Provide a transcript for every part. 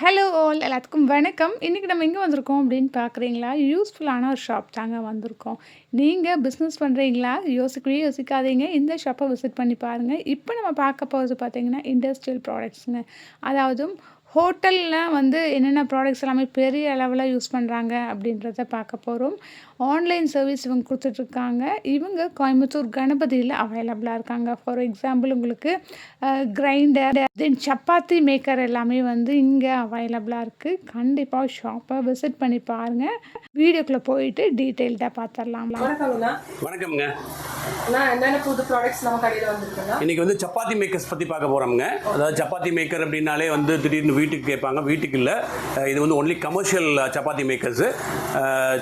Hello all எல்லாத்துக்கும் வணக்கம். இன்றைக்கி நம்ம எங்கே வந்திருக்கோம் அப்படின்னு பார்க்குறீங்களா? யூஸ்ஃபுல்லான ஒரு ஷாப் தாங்க வந்திருக்கோம். நீங்கள் பிஸ்னஸ் பண்ணுறீங்களா யோசிக்கவே யோசிக்காதீங்க. இந்த ஷாப்பை விசிட் பண்ணி பாருங்கள் இப்போ நம்ம பார்க்க போகிறது பார்த்தீங்கன்னா இண்டஸ்ட்ரியல் ப்ராடக்ட்ஸுங்க அதாவது ஹோட்டலில் வந்து என்னென்ன ப்ராடக்ட்ஸ் எல்லாமே பெரிய அளவில் யூஸ் பண்ணுறாங்க அப்படின்றத பார்க்க போகிறோம் ஆன்லைன் சர்வீஸ் இவங்க கொடுத்துட்ருக்காங்க. இவங்க கோயம்புத்தூர் கணபதியில் அவைலபிளாக இருக்காங்க. ஃபார் எக்ஸாம்பிள் உங்களுக்கு கிரைண்டர் தென் சப்பாத்தி மேக்கர் எல்லாமே வந்து இங்கே அவைலபிளாக இருக்குது கண்டிப்பாக ஷாப்பை விசிட் பண்ணி பாருங்கள் வீடியோக்குள்ளே போயிட்டு டீட்டெயில்டாக பார்த்துடலாம் வணக்கம்ங்க. என்னென்ன புது ப்ராடக்ட்ஸ் நம்ம கடையில் வந்திருக்குண்ணா இன்னைக்கு வந்து சப்பாத்தி மேக்கர்ஸ் பற்றி பார்க்க போகிறோம்ங்க அதாவது சப்பாத்தி மேக்கர் அப்படின்னாலே வந்து திடீர்னு வீட்டுக்கு கேட்பாங்க. வீட்டுக்கு இல்லை. இது வந்து only commercial chapati makers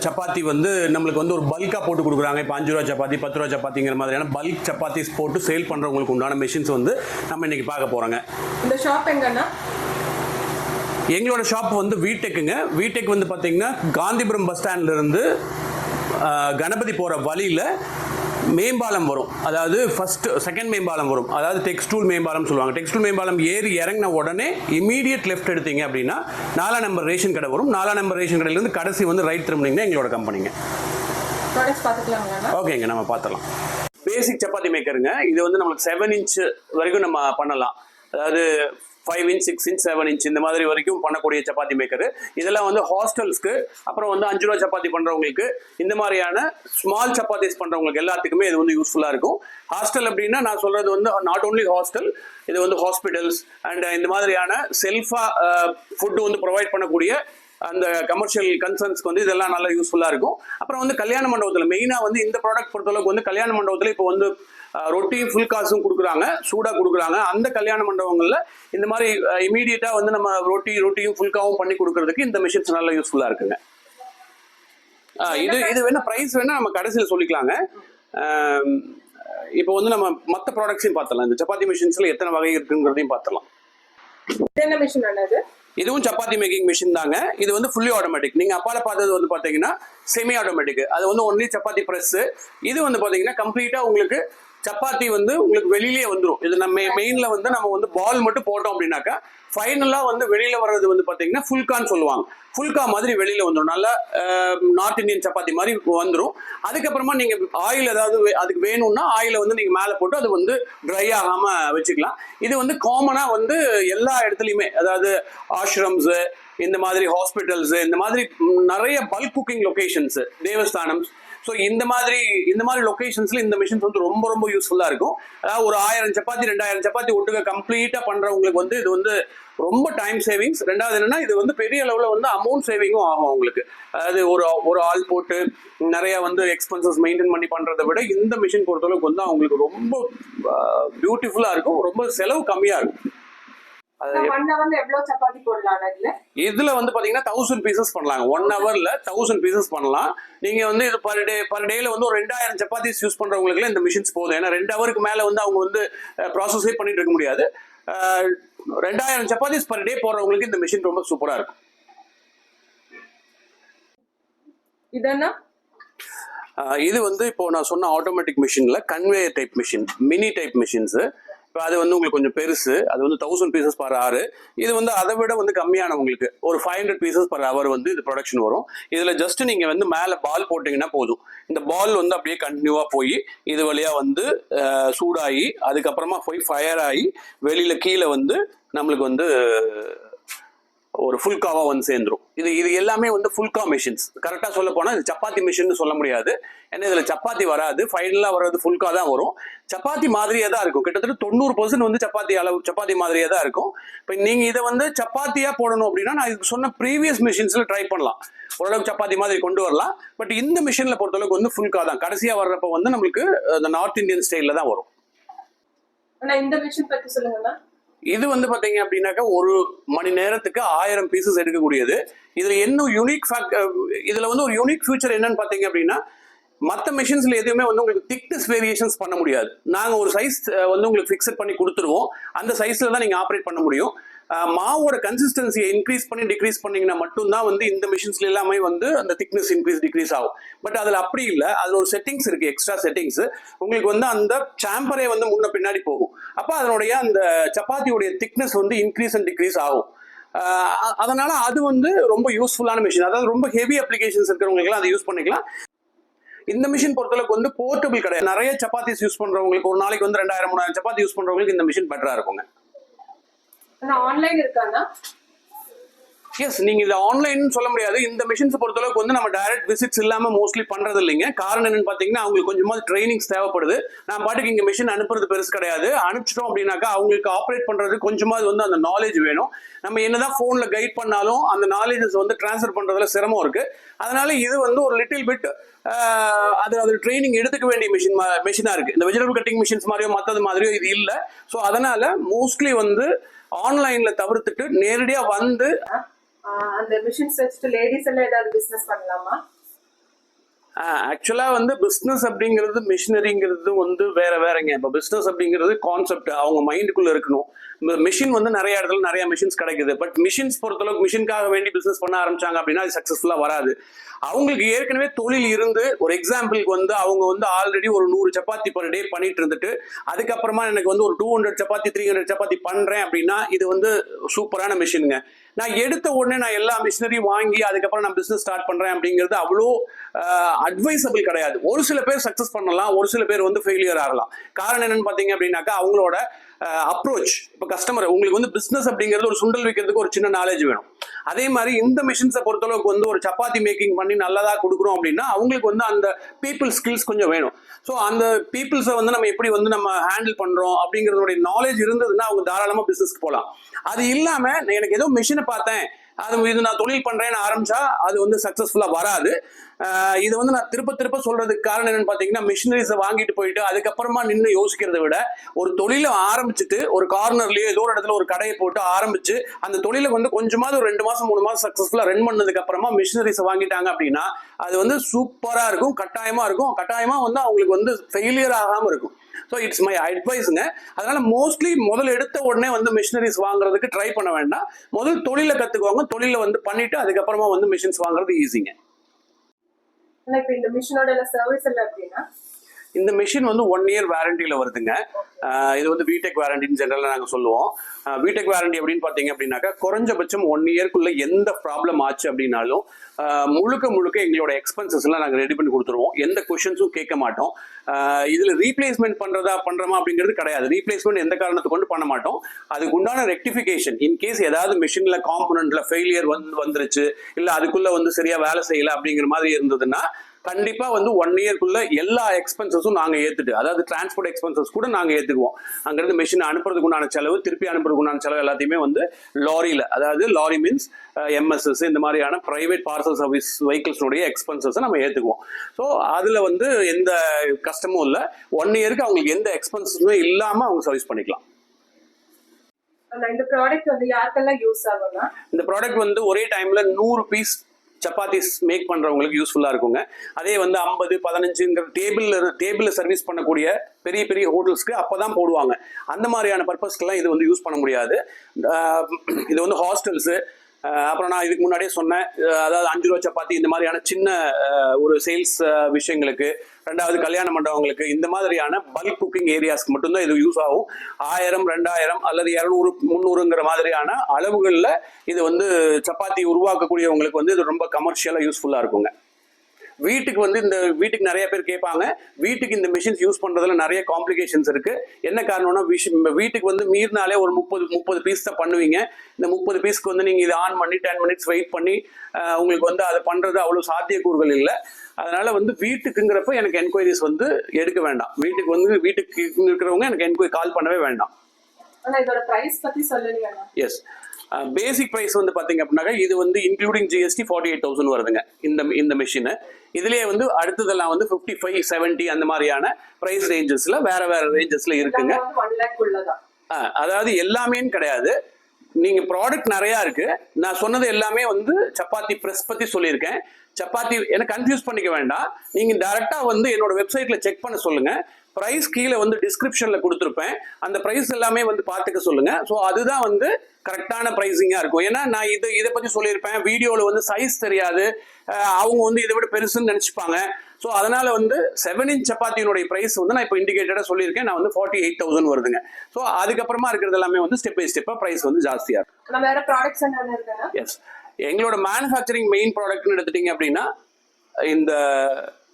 chapati வந்து நம்மளுக்கு வந்து ஒரு பல்காக போட்டு கொடுக்குறாங்க. இப்போ அஞ்சு ரூபா சப்பாத்தி பத்து ரூபா சப்பாத்திங்கிற மாதிரியான பல்க் சப்பாத்திஸ் போட்டு சேல் பண்ணுறவங்களுக்கு உண்டான மிஷின்ஸ் வந்து நம்ம இன்னைக்கு பார்க்க போகிறோங்க இந்த ஷாப் எங்கன்னா? எங்களோட ஷாப் வந்து வீடெக்குங்க வீடெக் வந்து பார்த்தீங்கன்னா காந்திபுரம் பஸ் ஸ்டாண்ட்லேருந்து கணபதி போகிற வழியில் மேம்பாலம் வரும். அதாவது ஃபர்ஸ்ட் செகண்ட் மேம்பாலம் வரும். அதாவது டெக்ஸ்டூல் மேம்பாலம் சொல்லுவாங்க. டெக்ஸ்டூல் மேம்பாலம் ஏறி இறங்கின உடனே இமீடியட் லெஃப்ட் எடுத்தீங்க அப்படின்னா நாலாம் நம்பர் ரேஷன் கடை வரும். நாலாம் நம்பர் ரேஷன் கடையிலேருந்து கடைசி வந்து ரைட் திரும்பினீங்கன்னா எங்களோட கம்பெனிங்க ஓகேங்க நம்ம பார்த்துடலாம். பேசிக் சப்பாத்தி மேக்கருங்க இது வந்து நம்மளுக்கு செவன் இன்ச் வரைக்கும் நம்ம பண்ணலாம். அதாவது five inch six inch seven inch இந்த மாதிரி வரைக்கும் பண்ணக்கூடிய சப்பாத்தி மேக்கர் இதெல்லாம் வந்து ஹாஸ்டல்ஸ்க்கு அப்புறம் வந்து அஞ்சு ரூபா சப்பாத்தி பண்ணுறவங்களுக்கு இந்த மாதிரியான ஸ்மால் சப்பாத்திஸ் பண்ணுறவங்களுக்கு எல்லாத்துக்குமே இது வந்து யூஸ்ஃபுல்லாக இருக்கும். ஹாஸ்டல் அப்படின்னா நான் சொல்கிறது வந்து நாட் ஓன்லி ஹாஸ்டல் இது வந்து ஹாஸ்பிட்டல்ஸ் அண்ட் இந்த மாதிரியான செல்ஃபாக ஃபுட்டு வந்து ப்ரொவைட் பண்ணக்கூடிய அந்த கமர்ஷியல் கன்சர்ன்ஸ்க்கு வந்து இதெல்லாம் நல்லா யூஸ்ஃபுல்லாக இருக்கும். அப்புறம் வந்து கல்யாண மண்டபத்தில் மெயினாக வந்து இந்த ப்ராடக்ட் பொறுத்தளவுக்கு வந்து கல்யாண மண்டபத்தில் இப்போ வந்து அஹ், ரொட்டி ஃபுல் காசும் கொடுக்குறாங்க சூடாக கொடுக்குறாங்க. அந்த கல்யாண மண்டபங்களில் இந்த மாதிரி இமீடியட்டாக வந்து நம்ம ரொட்டி ரொட்டியும் ஃபுல்காவும் பண்ணி கொடுக்கறதுக்கு இந்த மிஷின்ஸ் நல்லா யூஸ்ஃபுல்லாக இருக்குங்க. இது இது வேணா ப்ரைஸ் வேணா நம்ம கடைசியில் சொல்லிக்கலாங்க. இப்போ வந்து நம்ம மற்ற ப்ராடக்ட்ஸையும் பார்த்துடலாம். இந்த சப்பாத்தி மிஷின்ஸில் எத்தனை வகை இருக்குங்கிறதையும் பார்த்துடலாம். மிஷின் இது? இதுவும் சப்பாத்தி மேக்கிங் மிஷின் தாங்க. இது வந்து ஃபுல்லி ஆட்டோமேட்டிக் நீங்க அப்பால பார்த்தது வந்து பாத்தீங்கன்னா செமி ஆட்டோமேட்டிக் அது வந்து ஒன்லி சப்பாத்தி பிரஸ் இது வந்து பாத்தீங்கன்னா கம்ப்ளீட்டா உங்களுக்கு சப்பாத்தி வந்து உங்களுக்கு வெளியிலேயே வந்துடும் இது நம்ம மெயின்ல வந்து நம்ம வந்து பால் மட்டும் போட்டோம் அப்படின்னாக்கா ஃபைனலா வந்து வெளியில வர்றது வந்து பாத்தீங்கன்னா ஃபுல்கான்னு சொல்லுவாங்க. ஃபுல்கா மாதிரி வெளியில வந்துடும் நல்லா நார்த் இந்தியன் சப்பாத்தி மாதிரி வந்துடும் அதுக்கப்புறமா நீங்க ஆயில் ஏதாவது வே- அதுக்கு வேணும்னா ஆயில வந்து நீங்க மேலே போட்டு அது வந்து ட்ரை ஆகாம வச்சுக்கலாம். இது வந்து காமனா வந்து எல்லா இடத்துலையுமே அதாவது ஆஷ்ரம்ஸ் இந்த மாதிரி ஹாஸ்பிட்டல்ஸ் இந்த மாதிரி நிறைய பல்க் குக்கிங் லொக்கேஷன்ஸு தேவஸ்தானம் ஸோ இந்த மாதிரி இந்த மாதிரி லொக்கேஷன்ஸ்ல இந்த மிஷின்ஸ் வந்து ரொம்ப ரொம்ப யூஸ்ஃபுல்லா இருக்கும். அதாவது ஒரு ஆயிரம் சப்பாத்தி ரெண்டாயிரம் சப்பாத்தி ஒட்டுக்க கம்ப்ளீட்டா பண்றவங்களுக்கு வந்து இது வந்து ரொம்ப டைம் சேவிங்ஸ் ரெண்டாவது என்னன்னா இது வந்து பெரிய அளவில் வந்து அமௌண்ட் சேவிங்கும் ஆகும் உங்களுக்கு அதாவது ஒரு ஒரு ஆள் போட்டு நிறைய வந்து எக்ஸ்பென்சஸ் மெயின்டைன் பண்ணி பண்ணுறத விட இந்த மிஷின் பொறுத்தளவுக்கு வந்து அவங்களுக்கு ரொம்ப பியூட்டிஃபுல்லாக இருக்கும். ரொம்ப செலவு கம்மியாக இருக்கும். இதுல வந்து பாத்தீங்கன்னா தௌசண்ட் பீசஸ் பண்ணலாங்க. ஒன் ஹவர்ல தௌசண்ட் பீசஸ் பண்ணலாம். நீங்க வந்து இது பர் டே பர் டேல வந்து ஒரு ரெண்டாயிரம் சப்பாத்திஸ் யூஸ் பண்றவங்களுக்கு இந்த மிஷின்ஸ் போதும். ஏன்னா ரெண்டு ஹவருக்கு மேல வந்து அவங்க வந்து ப்ராசஸே பண்ணிட்டு இருக்க முடியாது. ரெண்டாயிரம் சப்பாத்திஸ் பர் டே போடுறவங்களுக்கு இந்த மிஷின் ரொம்ப சூப்பரா இருக்கும். இதென்னா? இது வந்து இப்போ நான் சொன்ன ஆட்டோமேட்டிக் மிஷின்ல conveyor type machine mini type machines இப்போ அது வந்து உங்களுக்கு கொஞ்சம் பெருசு. அது வந்து தௌசண்ட் பீசஸ் பர் ஹவர் இது வந்து அதை விட வந்து கம்மியான உங்களுக்கு ஒரு five hundred pieces per hour வந்து இது ப்ரொடக்ஷன் வரும். இதில் ஜஸ்ட் நீங்கள் வந்து மேலே பால் போட்டிங்கன்னா போதும். இந்த பால் வந்து அப்படியே கண்டினியூவாக போய் இது வழியாக வந்து சூடாகி அதுக்கப்புறமா போய் ஃபயர் ஆகி வெளியில் கீழே வந்து நம்மளுக்கு வந்து ஒரு ஃபுல்காவா வந்து சேர்ந்துரும். இது இது எல்லாமே வந்து ஃபுல்கா மிஷின்ஸ் கரெக்டாக சொல்ல போனால் இது சப்பாத்தி மிஷின் சொல்ல முடியாது. ஏன்னா இதில் சப்பாத்தி வராது. ஃபைனலாக வர்றது ஃபுல்கா தான் வரும். சப்பாத்தி மாதிரியே தான் இருக்கும். கிட்டத்தட்ட தொண்ணூறு பர்சன்ட் வந்து சப்பாத்தி அளவு சப்பாத்தி மாதிரியே தான் இருக்கும். இப்போ நீங்கள் இதை வந்து சப்பாத்தியாக போடணும் அப்படின்னா நான் இதுக்கு சொன்ன ப்ரீவியஸ் மிஷின்ஸில் ட்ரை பண்ணலாம். ஓரளவுக்கு சப்பாத்தி மாதிரி கொண்டு வரலாம். பட் இந்த மிஷினில் பொறுத்தளவுக்கு வந்து ஃபுல்கா தான். கடைசியாக வர்றப்ப வந்து நம்மளுக்கு அந்த நார்த் இந்தியன் ஸ்டைலில் தான் வரும். இந்த மிஷின் பற்றி சொல்லுங்கண்ணா. இது வந்து பாத்தீங்க அப்படின்னாக்கா ஒரு மணி நேரத்துக்கு ஆயிரம் பீசஸ் எடுக்கக்கூடியது. இதுல என்ன யூனிக் ஃபேக்ட் இதுல வந்து ஒரு யூனிக் ஃபியூச்சர் என்னன்னு பாத்தீங்க அப்படின்னா மற்ற மிஷின்ஸில் எதுவுமே வந்து உங்களுக்கு திக்னஸ் வேரியேஷன்ஸ் பண்ண முடியாது. நாங்க ஒரு சைஸ் வந்து உங்களுக்கு ஃபிக்ஸட் பண்ணி கொடுத்துருவோம். அந்த சைஸ்ல தான் நீங்க ஆப்ரேட் பண்ண முடியும். மாவோட கன்சிஸ்டன்சியை இன்க்ரீஸ் பண்ணி டிக்ரீஸ் பண்ணீங்கன்னா மட்டும்தான் வந்து இந்த மிஷின்ஸ்ல எல்லாமே வந்து அந்த திக்னஸ் இன்க்ரீஸ் டிக்ரீஸ் ஆகும். பட் அதில் அப்படி இல்லை. அதில் ஒரு செட்டிங்ஸ் இருக்கு எக்ஸ்ட்ரா செட்டிங்ஸ் உங்களுக்கு வந்து அந்த சாம்பரே வந்து முன்ன பின்னாடி போகும். அப்போ அதனுடைய அந்த சப்பாத்தியுடைய திக்னஸ் வந்து இன்க்ரீஸ் அண்ட் டிக்ரீஸ் ஆகும். அதனால் அதனால அது வந்து ரொம்ப யூஸ்ஃபுல்லான மிஷின் அதாவது ரொம்ப ஹெவி அப்ளிகேஷன்ஸ் இருக்கிறவங்களுக்குலாம் அதை யூஸ் பண்ணிக்கலாம். இந்த மிஷின் பொறுத்தளவுக்கு வந்து போர்ட்டபிள் கிடையாது. நிறைய சப்பாத்திஸ் யூஸ் பண்றவங்களுக்கு ஒரு நாளைக்கு வந்து ரெண்டாயிரம் மூணாயிரம் சப்பாத்தி யூஸ் பண்றவங்களுக்கு இந்த மிஷின் பெட்டரா இருக்குங்க. ஆனா ஆன்லைன் இருக்காண்ணா எஸ் நீங்க இது ஆன்லைன் சொல்ல முடியாது. இந்த மிஷின்ஸ் பொறுத்தளவுக்கு வந்து நம்ம டைரக்ட் விசிட்ஸ் இல்லாம மோஸ்ட்லி பண்றது இல்லைங்க. காரணம் என்னன்னு பாத்தீங்கன்னா அவங்களுக்கு கொஞ்சமா ட்ரைனிங்ஸ் தேவைப்படுது. நான் பாட்டுக்கு இங்க மிஷின் அனுப்புறது பெருசு கிடையாது. அனுப்பிச்சிட்டோம் அப்படின்னாக்கா அவங்களுக்கு ஆப்ரேட் பண்றது கொஞ்சமாவது வந்து அந்த நாலேஜ் வேணும். நம்ம என்னதான் போன்ல கைட் பண்ணாலும் அந்த நாலேஜஸ் வந்து ட்ரான்ஸ்ஃபர் பண்றதுல சிரமம் இருக்கு. அதனால இது வந்து ஒரு லிட்டில் பிட் அது அது ட்ரைனிங் எடுத்துக்க வேண்டிய மிஷின் மிஷினாக இருக்குது இந்த வெஜிடபிள் கட்டிங் மிஷின்ஸ் மாதிரியோ மற்றது மாதிரியோ இது இல்லை. ஸோ அதனால் மோஸ்ட்லி வந்து ஆன்லைனில் தவிர்த்துட்டு நேரடியாக வந்து அந்த மிஷின்ஸ் வச்சுட்டு லேடிஸ் எல்லாம் ஏதாவது பிஸ்னஸ் பண்ணலாமா? ஆக்சுவலாக வந்து பிஸ்னஸ் அப்படிங்கிறது மிஷினரிங்கிறது வந்து வேற வேறங்க. இப்போ பிஸ்னஸ் அப்படிங்கிறது கான்செப்ட் அவங்க மைண்டுக்குள்ளே இருக்கணும். மிஷின் வந்து நிறைய இடத்துல நிறைய மிஷின்ஸ் கிடைக்குது. பட் மிஷின்ஸ் பொறுத்தளவுக்கு மிஷினுக்காக வேண்டி பிஸ்னஸ் பண்ண ஆரம்பிச்சாங்க அப்படின்னா அது சக்ஸஸ்ஃபுல்லாக வராது. அவங்களுக்கு ஏற்கனவே தொழில் இருந்து ஒரு எக்ஸாம்பிளுக்கு வந்து அவங்க வந்து ஆல்ரெடி ஒரு நூறு சப்பாத்தி பர் டே பண்ணிட்டு இருந்துட்டு அதுக்கப்புறமா எனக்கு வந்து ஒரு two hundred chapati three hundred chapati பண்ணுறேன் அப்படின்னா இது வந்து சூப்பரான மிஷினுங்க நான் எடுத்த உடனே நான் எல்லா மிஷினரியும் வாங்கி அதுக்கப்புறம் நான் பிஸ்னஸ் ஸ்டார்ட் பண்ணுறேன் அப்படிங்கிறது அவ்வளோ அட்வைசபிள் கிடையாது. ஒரு சில பேர் சக்ஸஸ் பண்ணலாம் ஒரு சில பேர் வந்து ஃபெயிலியர் ஆகலாம். காரணம் என்னன்னு பார்த்தீங்க அப்படின்னாக்கா அவங்களோட அப்ரோச் இப்போ கஸ்டமர் உங்களுக்கு வந்து பிஸ்னஸ் அப்படிங்கிறது ஒரு சுண்டல் வைக்கிறதுக்கு ஒரு சின்ன நாலேஜ் வேணும். அதே மாதிரி இந்த மிஷின்ஸை பொறுத்தளவுக்கு வந்து ஒரு சப்பாத்தி மேக்கிங் பண்ணி நல்லதாக கொடுக்குறோம் அப்படின்னா அவங்களுக்கு வந்து அந்த பீப்புள் ஸ்கில்ஸ் கொஞ்சம் வேணும். ஸோ அந்த பீப்புள்ஸை வந்து நம்ம எப்படி வந்து நம்ம ஹேண்டில் பண்ணுறோம் அப்படிங்கிறதுடைய நாலேஜ் இருந்ததுன்னா அவங்க தாராளமாக பிஸ்னஸ்க்கு போகலாம் அது இல்லாமல் எனக்கு ஏதோ மிஷினை பார்த்தேன். அது இது நான் தொழில் பண்றேன்னு ஆரம்பிச்சா அது வந்து சக்சஸ்ஃபுல்லா வராது. இது வந்து நான் திருப்ப திருப்ப சொல்றதுக்கு காரணம் என்னன்னு பாத்தீங்கன்னா மிஷினரிஸை வாங்கிட்டு போயிட்டு அதுக்கப்புறமா நின்று யோசிக்கிறத விட ஒரு தொழிலை ஆரம்பிச்சுட்டு ஒரு கார்னர்லயோ ஏதோ ஒரு இடத்துல ஒரு கடையை போட்டு ஆரம்பிச்சு அந்த தொழிலை வந்து கொஞ்சமாவது ஒரு ரெண்டு மாசம் மூணு மாசம் சக்சஸ்ஃபுல்லா ரன் பண்ணதுக்கு அப்புறமா மிஷினரிஸை வாங்கிட்டாங்க அப்படின்னா அது வந்து சூப்பரா இருக்கும் கட்டாயமா இருக்கும். கட்டாயமா வந்து அவங்களுக்கு வந்து ஃபெயிலியர் ஆகாம இருக்கும். ஸோ இட்ஸ் மை அட்வைஸுங்க அதனால மோஸ்ட்லி முதல்ல எடுத்த உடனே வந்து மிஷினரிஸ் வாங்குறதுக்கு ட்ரை பண்ண வேண்டாம். முதல் தொழிலை கத்துக்குவாங்க. தொழிலை வந்து பண்ணிட்டு அதுக்கப்புறமா வந்து மிஷின்ஸ் வாங்குறது ஈஸிங்க இந்த மிஷினோட சர்வீஸ் எல்லாம் அப்படின்னா இந்த மிஷின் வந்து ஒன் இயர் வாரண்டியில் வருதுங்க. இது வந்து பிடெக் வாரண்டின்னு ஜென்ரலாக நாங்கள் சொல்லுவோம். பிடெக் வாரண்டி அப்படின்னு பார்த்தீங்க அப்படின்னாக்கா குறைஞ்சபட்சம் ஒன் இயர்க்குள்ள எந்த ப்ராப்ளம் ஆச்சு அப்படின்னாலும் முழுக்க முழுக்க எங்களோட எக்ஸ்பென்சஸ்லாம் நாங்கள் ரெடி பண்ணி கொடுத்துருவோம். எந்த கொஷின்ஸும் கேட்க மாட்டோம். இதில் ரீப்ளேஸ்மெண்ட் பண்ணுறதா பண்ணுறமா அப்படிங்கிறது கிடையாது. ரீப்ளேஸ்மெண்ட் எந்த காரணத்தை கொண்டு பண்ண மாட்டோம். அதுக்கு உண்டான ரெக்டிஃபிகேஷன் இன்கேஸ் ஏதாவது மிஷினில் காம்பனண்ட்டில் ஃபெயிலியர் வந்து வந்துருச்சு இல்லை அதுக்குள்ளே வந்து சரியாக வேலை செய்யல அப்படிங்கிற மாதிரி இருந்ததுன்னா கண்டிப்பா வந்து ஒன் இயர்க்குள்ள எல்லா எக்ஸ்பென்சஸும் நாங்க ஏத்துட்டு அதாவது டிரான்ஸ்போர்ட் எக்ஸ்பென்சஸ் கூட நாங்க ஏத்துக்குவோம். அங்கிருந்து மிஷின் அனுப்புறதுக்கு உண்டான செலவு திருப்பி அனுப்புறதுக்கு உண்டான செலவு எல்லாத்தையுமே வந்து லாரியில அதாவது லாரி மீன்ஸ் எம்எஸ்எஸ் இந்த மாதிரியான பிரைவேட் பார்சல் சர்வீஸ் வெஹிக்கிள்ஸோடைய எக்ஸ்பென்சஸை நம்ம ஏத்துக்குவோம். ஸோ அதுல வந்து எந்த கஷ்டமும் இல்லை. ஒன் இயருக்கு அவங்களுக்கு எந்த எக்ஸ்பென்சஸுமே இல்லாம அவங்க சர்வீஸ் பண்ணிக்கலாம். இந்த ப்ராடக்ட் வந்து யாருக்கெல்லாம் யூஸ் ஆகும்னா? இந்த ப்ராடக்ட் வந்து ஒரே டைம்ல நூறு பீஸ் சப்பாத்திஸ் மேக் பண்ணுறவங்களுக்கு யூஸ்ஃபுல்லாக இருக்குங்க. அதே வந்து ஐம்பது பதினஞ்சுங்கிற டேபிளில் டேபிளில் சர்வீஸ் பண்ணக்கூடிய பெரிய பெரிய ஹோட்டல்ஸ்க்கு அப்போ தான் போடுவாங்க. அந்த மாதிரியான பர்பஸ்க்கெல்லாம் இது வந்து யூஸ் பண்ண முடியாது. இது வந்து ஹாஸ்டல்ஸு அப்புறம் நான் இதுக்கு முன்னாடியே சொன்னேன். அதாவது அஞ்சு ரூபா சப்பாத்தி இந்த மாதிரியான சின்ன ஒரு சேல்ஸ் விஷயங்களுக்கு ரெண்டாவது கல்யாண மண்டபங்களுக்கு இந்த மாதிரியான பல்க் குக்கிங் ஏரியாஸ்க்கு மட்டும்தான் இது யூஸ் ஆகும். ஆயிரம் ரெண்டாயிரம் அல்லது இரநூறு முந்நூறுங்கிற மாதிரியான அளவுகளில் இது வந்து சப்பாத்தி உருவாக்கக்கூடியவங்களுக்கு வந்து இது ரொம்ப கமர்ஷியலாக யூஸ்ஃபுல்லாக இருக்குங்க. வீட்டுக்கு வந்து இந்த வீட்டுக்கு நிறைய பேர் கேட்பாங்க. வீட்டுக்கு இந்த மிஷின்ஸ் யூஸ் பண்றதுல நிறைய காம்ப்ளிகேஷன்ஸ் இருக்கு. என்ன காரணம்னா வீட்டுக்கு வந்து மீறினாலே ஒரு முப்பது முப்பது பீஸ் தான் பண்ணுவீங்க. இந்த முப்பது பீஸ்க்கு வந்து நீங்க இதை ஆன் பண்ணி டென் மினிட்ஸ் வெயிட் பண்ணி உங்களுக்கு வந்து அதை பண்றது அவ்வளவு சாத்தியக்கூறுகள் இல்லை. அதனால வந்து வீட்டுக்குங்கிறப்ப எனக்கு என்கொயரிஸ் வந்து எடுக்க வேண்டாம். வீட்டுக்கு வந்து வீட்டுக்கு இருக்கிறவங்க எனக்கு என்கொயரி கால் பண்ணவே வேண்டாம். ஆனா இதோட பிரைஸ் பத்தி சொல்லுங்க. எஸ் பேசிக் ப்ரைஸ் வந்து பாத்தீங்க அப்படின்னாக்கா இது வந்து including GST forty eight thousand வருதுங்க இந்த இந்த மிஷினு இதுலயே வந்து அடுத்ததெல்லாம் வந்து ஃபிஃப்டி ஃபைவ் செவன்ட்டி அந்த மாதிரியான ப்ரைஸ் ரேஞ்சஸ்ல வேற வேற ரேஞ்சஸ்ல இருக்குங்க. அதாவது எல்லாமேன்னு கிடையாது. நீங்க ப்ராடக்ட் நிறைய இருக்கு. நான் சொன்னது எல்லாமே வந்து சப்பாத்தி பிரஸ் பத்தி சொல்லியிருக்கேன். சப்பாத்தி என்ன கன்ஃபியூஸ் பண்ணிக்க வேண்டாம். நீங்க டைரக்டா வந்து என்னோட வெப்சைட்ல செக் பண்ண சொல்லுங்க. ப்ரைஸ் கீழே வந்து டிஸ்கிரிப்ஷனில் கொடுத்துருப்பேன். அந்த ப்ரைஸ் எல்லாமே வந்து பார்த்துக்க சொல்லுங்க. ஸோ அதுதான் வந்து கரெக்டான ப்ரைஸிங்காக இருக்கும். ஏன்னா நான் இது இதை பற்றி சொல்லியிருப்பேன். வீடியோவில் வந்து சைஸ் தெரியாது. அவங்க வந்து இதை விட பெருசுன்னு நினச்சிப்பாங்க. ஸோ அதனால வந்து செவன் இன்ச் சப்பாத்தியினுடைய ப்ரைஸ் வந்து நான் இப்போ இண்டிகேட்டடாக சொல்லியிருக்கேன். நான் வந்து ஃபார்ட்டி எயிட் தௌசண்ட் வருதுங்க. ஸோ அதுக்கப்புறமா இருக்கிறது எல்லாமே வந்து ஸ்டெப் பை ஸ்டெப்பாக ப்ரைஸ் வந்து ஜாஸ்தியாக இருக்கும். எஸ் எங்களோட மேனுஃபேக்சரிங் மெயின் ப்ராடக்ட்னு எடுத்துட்டீங்க அப்படின்னா இந்த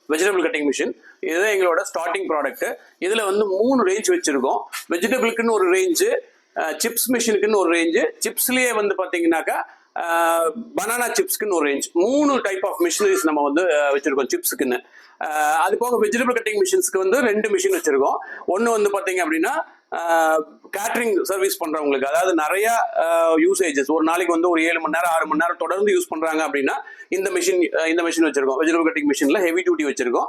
வெஜிடபிள் கட்டிங் மிஷின் இதுதான் எங்களோட ஸ்டார்டிங் ப்ராடக்ட் இதில் வந்து மூணு ரேஞ்ச் வச்சுருக்கோம். வெஜிடபிளுக்குன்னு ஒரு ரேஞ்சு சிப்ஸ் மிஷினுக்குன்னு ஒரு ரேஞ்சு சிப்ஸ்லேயே வந்து பார்த்தீங்கன்னாக்கா பனானா சிப்ஸ்க்குன்னு ஒரு ரேஞ்ச் மூணு டைப் ஆஃப் மிஷினரிஸ் நம்ம வந்து வச்சுருக்கோம் வச்சிருக்கோம் சிப்ஸுக்குன்னு அது போக வெஜிடபிள் கட்டிங் மிஷின்ஸ்க்கு வந்து ரெண்டு மிஷின் வச்சிருக்கோம். ஒன்று வந்து பார்த்தீங்க அப்படின்னா கேட்ரிங் சர்வீஸ் பண்றவங்களுக்கு அதாவது நிறைய யூசேஜஸ் ஒரு நாளைக்கு வந்து ஒரு ஏழு மணி நேரம் ஆறு மணி நேரம் தொடர்ந்து யூஸ் பண்றாங்க அப்படின்னா இந்த மிஷின் இந்த மிஷின் வச்சிருக்கோம். வெஜிடபிள் கட்டிங் மிஷின்ல ஹெவி டியூட்டி வச்சிருக்கோம்.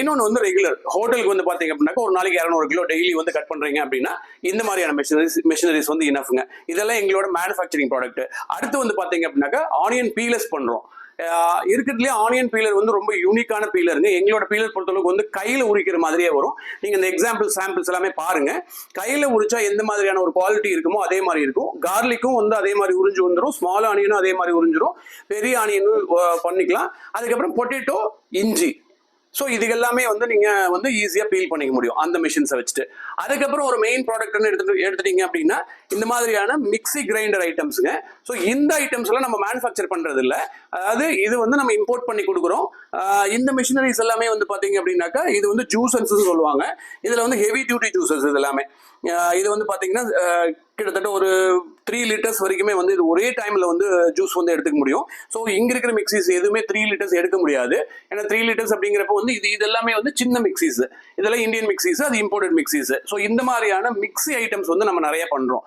இன்னொன்று இன்னொன்னு வந்து ரெகுலர் ஹோட்டலுக்கு வந்து பாத்தீங்க அப்படின்னாக்கா ஒரு நாளைக்கு இரநூறு கிலோ டெய்லி வந்து கட் பண்றீங்க அப்படின்னா இந்த மாதிரியான மிஷினரிஸ் மிஷினரிஸ் வந்து இனஃபுங்க இதெல்லாம் எங்களோட மேனுஃபேக்சரிங் ப்ராடக்ட் அடுத்து வந்து பாத்தீங்க அப்படின்னாக்கா ஆனியன் பீலஸ் பண்றோம். இருக்கிறதுலே ஆனியன் பீலர் வந்து ரொம்ப யூனிக்கான பீலருங்க எங்களோட பீலர் பொறுத்தளவுக்கு வந்து கையில் உரிக்கிற மாதிரியே வரும். நீங்கள் இந்த எக்ஸாம்பிள் சாம்பிள்ஸ் எல்லாமே பாருங்க. கையில் உரிச்சா எந்த மாதிரியான ஒரு குவாலிட்டி இருக்குமோ அதே மாதிரி இருக்கும். கார்லிக்கும் வந்து அதே மாதிரி உறிஞ்சு வந்துடும் ஸ்மால் ஆனியனும் அதே மாதிரி உறிஞ்சிரும். பெரிய ஆனியனும் பண்ணிக்கலாம். அதுக்கப்புறம் பொட்டேட்டோ இஞ்சி. ஸோ இது எல்லாமே வந்து நீங்க வந்து ஈஸியா பீல் பண்ணிக்க முடியும். அந்த மிஷின்ஸை வச்சுட்டு. அதுக்கப்புறம் ஒரு மெயின் ப்ராடக்ட்னு எடுத்து எடுத்துட்டீங்க அப்படின்னா இந்த மாதிரியான மிக்ஸி கிரைண்டர் ஐட்டம்ஸுங்க ஸோ இந்த ஐட்டம்ஸ் எல்லாம் நம்ம மேனுஃபேக்சர் பண்ணுறது இல்லை அதாவது இது வந்து நம்ம இம்போர்ட் பண்ணி கொடுக்குறோம். ஆஹ் இந்த மிஷினரிஸ் எல்லாமே வந்து பாத்தீங்க அப்படின்னாக்கா இது வந்து ஜூசன்ஸ் சொல்லுவாங்க. இதுல வந்து ஹெவி டியூட்டி ஜூசஸ் இது எல்லாமே. இது வந்து பார்த்தீங்கன்னா கிட்டத்தட்ட ஒரு த்ரீ லிட்டர்ஸ் வரைக்குமே வந்து இது ஒரே டைமில் வந்து ஜூஸ் வந்து எடுத்துக்க முடியும். ஸோ இங்கே இருக்கிற மிக்சிஸ் எதுவுமே த்ரீ லிட்டர்ஸ் எடுக்க முடியாது. ஏன்னா த்ரீ லிட்டர்ஸ் அப்படிங்கிறப்ப வந்து இது இதெல்லாமே வந்து சின்ன மிக்சிஸ் இதெல்லாம் இந்தியன் மிக்சிஸ் அது இம்போர்ட்டட் மிக்சிஸ் ஸோ இந்த மாதிரியான மிக்ஸி ஐட்டம்ஸ் வந்து நம்ம நிறைய பண்ணுறோம்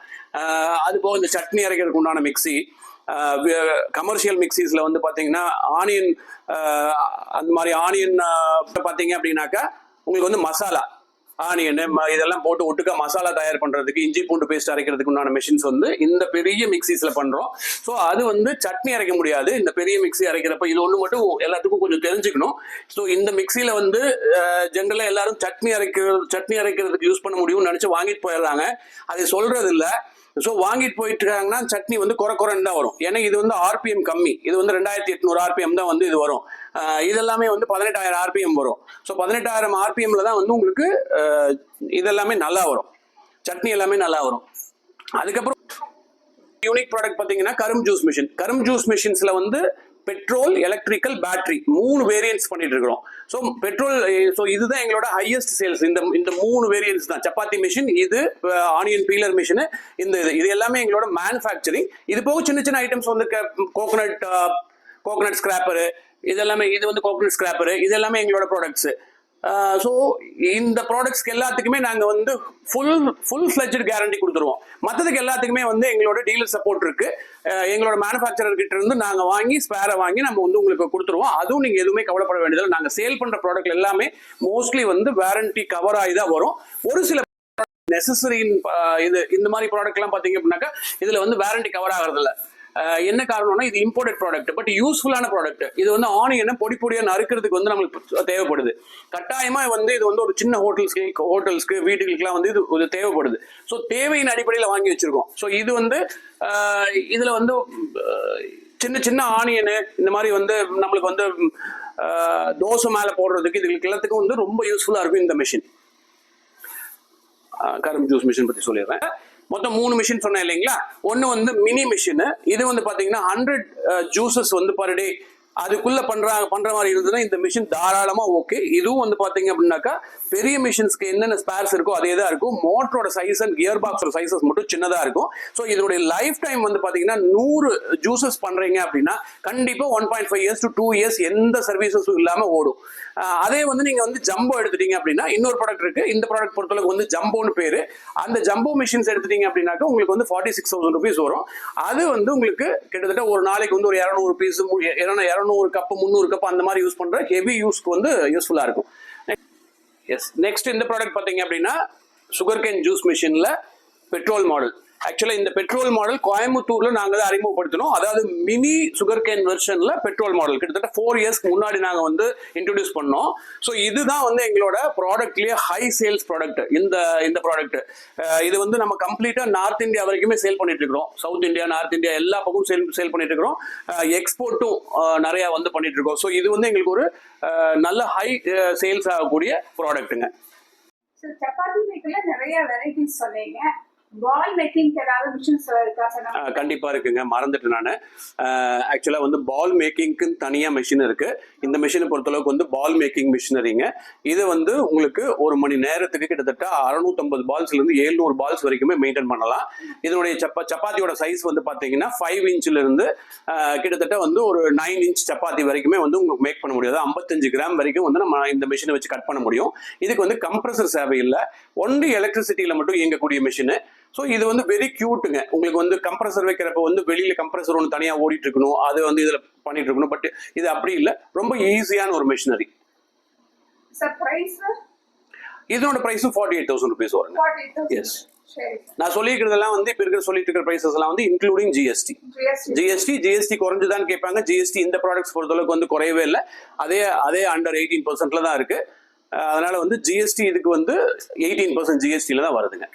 அது போக இந்த சட்னி அரைக்கிறதுக்கு உண்டான மிக்ஸி கமர்ஷியல் மிக்சிஸில் வந்து பார்த்தீங்கன்னா ஆனியன் அந்த மாதிரி ஆனியன் பார்த்தீங்க அப்படின்னாக்கா உங்களுக்கு வந்து மசாலா. ஆனியன் இதெல்லாம் போட்டு ஒட்டுக்கா மசாலா தயார் பண்றதுக்கு இஞ்சி பூண்டு பேஸ்ட் அரைக்கிறதுக்கு உண்டான மிஷின்ஸ் வந்து இந்த பெரிய மிக்சிஸ்ல பண்றோம். ஸோ அது வந்து சட்னி அரைக்க முடியாது. இந்த பெரிய மிக்ஸி அரைக்கிறப்ப இது ஒன்று மட்டும் எல்லாத்துக்கும் கொஞ்சம் தெரிஞ்சுக்கணும். ஸோ இந்த மிக்சியில வந்து ஜென்ரலாக எல்லாரும் சட்னி அரைக்கிறது சட்னி அரைக்கிறதுக்கு யூஸ் பண்ண முடியும்னு நினைச்சு வாங்கிட்டு போயிடுறாங்க. அது சொல்றது இல்லை ஸோ வாங்கிட்டு போயிட்டு இருக்காங்கன்னா சட்னி வந்து குறை குறைன்னு தான் வரும். ஏன்னா இது வந்து ஆர்பிஎம் கம்மி. இது வந்து ரெண்டாயிரத்தி எட்நூறு ஆர்பிஎம் தான் வந்து இது வரும். இதெல்லாமே வந்து பதினெட்டாயிரம் ஆர்பிஎம் வரும். ஸோ பதினெட்டாயிரம் ஆர்பிஎம்ல தான் வந்து உங்களுக்கு இதெல்லாமே நல்லா வரும். சட்னி எல்லாமே நல்லா வரும். அதுக்கப்புறம் யூனிக் ப்ராடக்ட் பார்த்தீங்கன்னா கரும் ஜூஸ் மிஷின் கரும் ஜூஸ் மிஷின்ஸில் வந்து பெட்ரோல் எலக்ட்ரிக்கல் பேட்டரி மூணு வேரியன்ஸ் பண்ணிட்டு இருக்கிறோம் ஸோ பெட்ரோல் ஸோ இதுதான் எங்களோட ஹையஸ்ட் சேல்ஸ் இந்த இந்த மூணு வேரியன்ஸ் தான். சப்பாத்தி மிஷின் இது ஆனியன் பீலர் மிஷின் இந்த இது இது எல்லாமே எங்களோட மேனுஃபேக்சரிங் இது போக சின்ன சின்ன ஐட்டம்ஸ் வந்து கோகோனட் கோகோனட் ஸ்கிராப்பரு இது எல்லாமே இது வந்து கோகோனட் ஸ்கிராப்பரு இது எல்லாமே எங்களோட ப்ராடக்ட்ஸ் ஸோ இந்த ப்ராடக்ட்ஸ்க்கு எல்லாத்துக்குமே நாங்கள் வந்து ஃபுல் ஃபுல் ஃப்ளெஜ்டு கேரண்டி கொடுத்துருவோம். மற்றதுக்கு எல்லாத்துக்குமே வந்து எங்களோட டீலர் சப்போர்ட் இருக்கு. எங்களோட மேனுஃபேக்சரர் கிட்ட இருந்து நாங்கள் வாங்கி ஸ்பேரை வாங்கி நம்ம வந்து உங்களுக்கு கொடுத்துருவோம். அதுவும் நீங்கள் எதுவுமே கவலைப்பட வேண்டியதில்லை நாங்கள் சேல் பண்ணுற ப்ராடக்ட் எல்லாமே மோஸ்ட்லி வந்து வேரண்டி கவர் ஆகி தான் வரும். ஒரு சில நெசசரின் இது இந்த மாதிரி ப்ராடக்ட்லாம் பார்த்தீங்க அப்படின்னாக்கா இதில் வந்து வேரண்டி கவர் ஆகிறது இல்லை என்ன காரணம்னா இது இம்போர்டட் ப்ராடக்ட் பட் யூஸ்ஃபுல்லான ப்ராடக்ட் இது வந்து ஆனியனை பொடி பொடியாக நறுக்கிறதுக்கு வந்து நம்மளுக்கு தேவைப்படுது. கட்டாயமாக வந்து இது வந்து ஒரு சின்ன ஹோட்டல்ஸ்க்கு ஹோட்டல்ஸ்க்கு வீட்டுகளுக்குலாம் வந்து இது இது தேவைப்படுது. ஸோ தேவையின் அடிப்படையில் வாங்கி வச்சிருக்கோம். ஸோ இது வந்து இதில் வந்து சின்ன சின்ன ஆனியனு இந்த மாதிரி வந்து நம்மளுக்கு வந்து தோசை மேலே போடுறதுக்கு இதுகளுக்கு எல்லாத்துக்கும் வந்து ரொம்ப யூஸ்ஃபுல்லாக இருக்கும் இந்த மிஷின் கரும்பு ஜூஸ் மிஷின் பற்றி சொல்லிடுறேன். மொத்தம் மூணு மிஷின் சொன்னேன் இல்லைங்களா? ஒன்று வந்து மினி மிஷின் இது வந்து பார்த்தீங்கன்னா ஹண்ட்ரட் ஜூசஸ் வந்து பர் டே அதுக்குள்ள பண்ற பண்ற மாதிரி இருந்ததுன்னா இந்த மிஷின் தாராளமா ஓகே இதுவும் வந்து பாத்தீங்க அப்படின்னாக்கா பெரிய மிஷின்ஸ்க்கு என்னென்ன ஸ்பேர்ஸ் இருக்கோ அதே தான் இருக்கும். மோட்டரோட சைஸ் அண்ட் கியர் பாக்ஸோட சைசஸ் மட்டும் சின்னதா இருக்கும். ஸோ இதனுடைய லைஃப் டைம் வந்து பாத்தீங்கன்னா நூறு ஜூசஸ் பண்றீங்க அப்படின்னா கண்டிப்பா one point five years to two years எந்த சர்வீசஸும் இல்லாம ஓடும். அதே வந்து நீங்க வந்து ஜம்போ எடுத்துட்டீங்க அப்படின்னா இன்னொரு ப்ராடக்ட் இருக்கு. இந்த ப்ராடக்ட் பொறுத்தளவுக்கு வந்து ஜம்போன்னு பேரு. அந்த ஜம்போ மிஷின்ஸ் எடுத்துட்டீங்க அப்படின்னாக்கா உங்களுக்கு வந்து ஃபார்ட்டி சிக்ஸ் தௌசண்ட் ருபீஸ் வரும். அது வந்து உங்களுக்கு கிட்டத்தட்ட ஒரு நாளைக்கு வந்து ஒரு இரநூறு பீஸ் இரநூறு கப்பு முந்நூறு கப் அந்த மாதிரி யூஸ் பண்ற ஹெவி யூஸ்க்கு வந்து யூஸ்ஃபுல்லா இருக்கும். எஸ் நெக்ஸ்ட் இந்த ப்ராடக்ட் பார்த்தீங்க அப்படின்னா சுகர் கேன் ஜூஸ் மிஷினில் பெட்ரோல் மாடல் ஆக்சுவலாக இந்த பெட்ரோல் மாடல் கோயம்புத்தூரில் நாங்கள் தான் அறிமுகப்படுத்தினோம். அதாவது மினி சுகர் கேன் வெர்ஷனில் பெட்ரோல் மாடல் கிட்டத்தட்ட ஃபோர் இயர்ஸ்க்கு முன்னாடி நாங்கள் வந்து இன்ட்ரடியூஸ் பண்ணோம். ஸோ இதுதான் வந்து எங்களோட ப்ராடக்ட்லேயே ஹை சேல்ஸ் ப்ராடக்ட் இந்த இந்த ப்ராடக்ட் இது வந்து நம்ம கம்ப்ளீட்டாக நார்த் இந்தியா வரைக்குமே சேல் பண்ணிட்டு இருக்கிறோம். சவுத் இந்தியா நார்த் இந்தியா எல்லா பக்கமும் சேல் சேல் பண்ணிட்டு இருக்கிறோம். எக்ஸ்போர்ட்டும் நிறையா வந்து பண்ணிட்டு இருக்கோம். ஸோ இது வந்து எங்களுக்கு ஒரு நல்ல ஹை சேல்ஸ் ஆகக்கூடிய ப்ராடக்ட்டுங்க சப்பாத்தி மேக்கில் நிறைய வெரைட்டிஸ் சொன்னீங்க. பால் மேக்கிங் கண்டிப்பா இருக்குங்க. மறந்துட்டு நான். ஆக்சுவலா வந்து பால் மேக்கிங்க்கு தனியா மிஷின் இருக்கு. இந்த மிஷினை பொறுத்தளவுக்கு வந்து பால் மேக்கிங் மிஷினரிங்க இது வந்து உங்களுக்கு ஒரு மணி நேரத்துக்கு கிட்டத்தட்ட அறுநூத்தம்பது பால்ஸ்ல இருந்து எழுநூறு பால்ஸ் வரைக்குமே மெயின்டைன் பண்ணலாம். இதனுடைய சப்பா சப்பாத்தியோட சைஸ் வந்து பாத்தீங்கன்னா ஃபைவ் இன்ச்ல இருந்து கிட்டத்தட்ட வந்து ஒரு நைன் இன்ச் சப்பாத்தி வரைக்குமே வந்து உங்களுக்கு மேக் பண்ண முடியாது ஐம்பத்தஞ்சு கிராம் வரைக்கும் வந்து நம்ம இந்த மிஷினை வச்சு கட் பண்ண முடியும். இதுக்கு வந்து கம்ப்ரஸர் இல்லை ஒன்லி எலக்ட்ரிசிட்டியில மட்டும் இயங்கக்கூடிய மிஷின் ஸோ இது வந்து வெரி கியூட்டுங்க உங்களுக்கு வந்து கம்ப்ரஸர் வைக்கிறப்ப வந்து வெளியில கம்ப்ரஸர் ஒன்று தனியாக ஓடிட்டு இருக்கணும் அது வந்து இதில் பண்ணிட்டு இருக்கணும் பட் இது அப்படி இல்லை. ரொம்ப ஈஸியான ஒரு மிஷினரி சார் பிரைஸ் இதனோட ப்ரைஸும் ஃபார்ட்டி எயிட் தௌசண்ட் ருபீஸ் வருங்க. சரி நான் சொல்லியிருக்கிறதெல்லாம் வந்து இப்போ இருக்கிற சொல்லிட்டு இருக்கிற ப்ரைஸஸ் எல்லாம் வந்து இன்க்ளூடிங் ஜிஎஸ்டி ஜிஎஸ்டி ஜிஎஸ்டி குறைஞ்சுதான் கேட்பாங்க. ஜிஎஸ்டி இந்த ப்ராடக்ட்ஸ் பொறுத்தளவுக்கு வந்து குறையவே இல்லை. அதே அதே அண்டர் எயிட்டீன் பர்சன்ட்ல தான் இருக்கு. அதனால வந்து ஜிஎஸ்டி இதுக்கு வந்து எயிட்டீன் பர்சன்ட் ஜிஎஸ்டியில் தான் வருதுங்க.